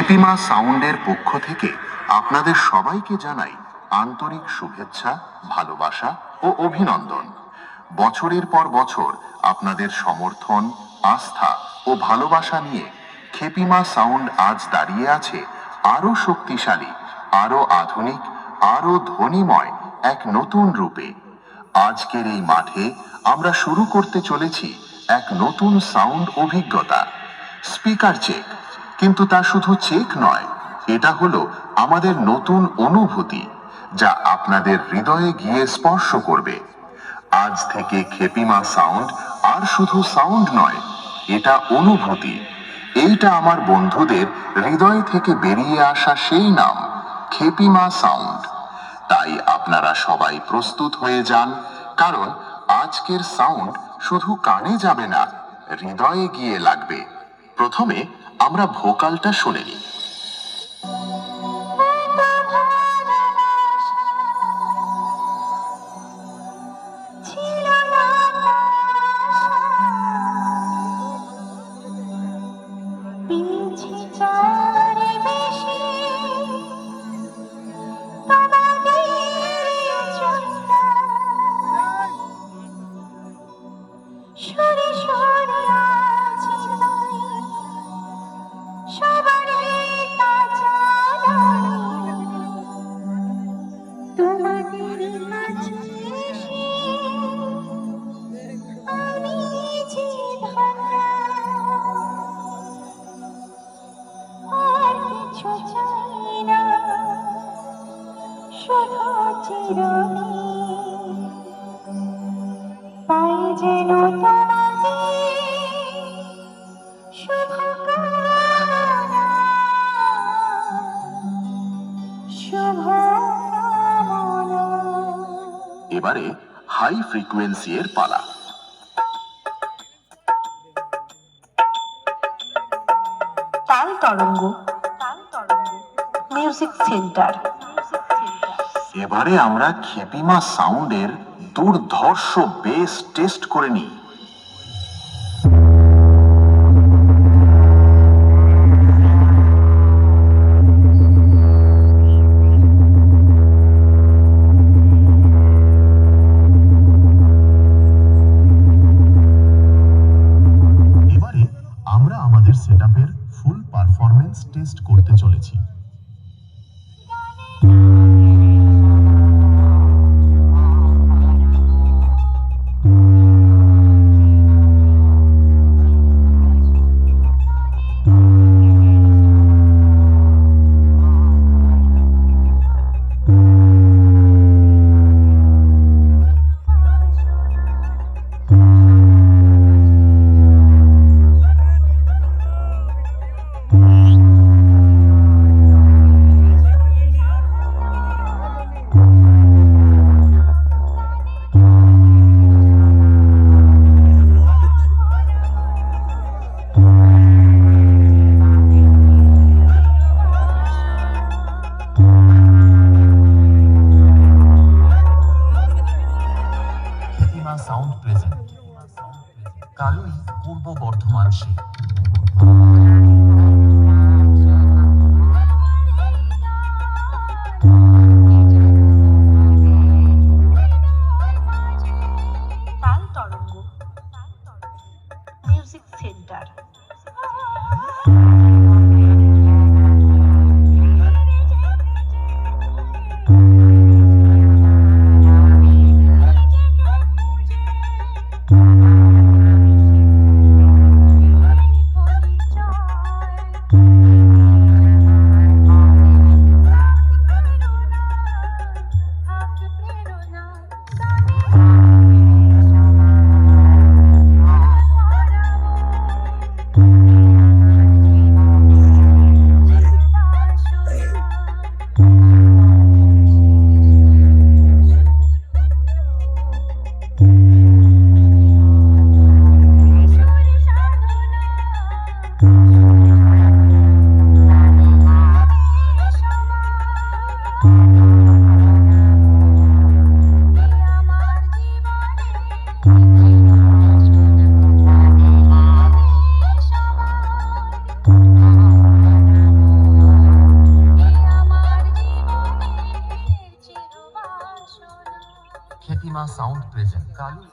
খেপিমা সাউন্ডের পক্ষ থেকে আপনাদের সবাইকে জানাই আন্তরিক শুভেচ্ছা, ভালোবাসা ও অভিনন্দন। বছরের পর বছর আপনাদের সমর্থন, আস্থা ও ভালোবাসা নিয়ে খেপিমা সাউন্ড আজ দাঁড়িয়ে আছে আরও শক্তিশালী আরও আধুনিক আরও ধ্বনিময় এক নতুন রূপে। আজকের এই মাঠে আমরা শুরু করতে চলেছি এক নতুন সাউন্ড অভিজ্ঞতা। Speaker check. কিন্তু তা শুধু চেক নয়, এটা হলো আমাদের নতুন অনুভূতি, যা আপনাদের হৃদয়ে গিয়ে স্পর্শ করবে। আজ থেকে খেপিমা সাউন্ড আর শুধু সাউন্ড নয়, এটা অনুভূতি। এইটা আমার বন্ধুদের হৃদয় থেকে বেরিয়ে আসা সেই নাম, খেপিমা সাউন্ড। তাই আপনারা সবাই প্রস্তুত হয়ে যান, কারণ আজকের সাউন্ড শুধু কানে যাবে না, হৃদয়ে গিয়ে লাগবে। প্রথমে আমরা ভোকালটা শুনে নিই। শুধু চিরনি পাই যেন তোমাদের শুভকামনা শুভকামনা এবারে হাই ফ্রিকোয়েন্সি এর পালা। তাল তরঙ্গ তাল তরঙ্গ মিউজিক সেন্টার এবারে আমরা খেপিমা সাউন্ডের দুর্ধর্ষ বেস টেস্ট করে নিই। ফুল টেস্ট করতে চলেছি। কালুই পূর্ব বর্ধমান সে মিউজিক साउंड प्रेजेंट कालू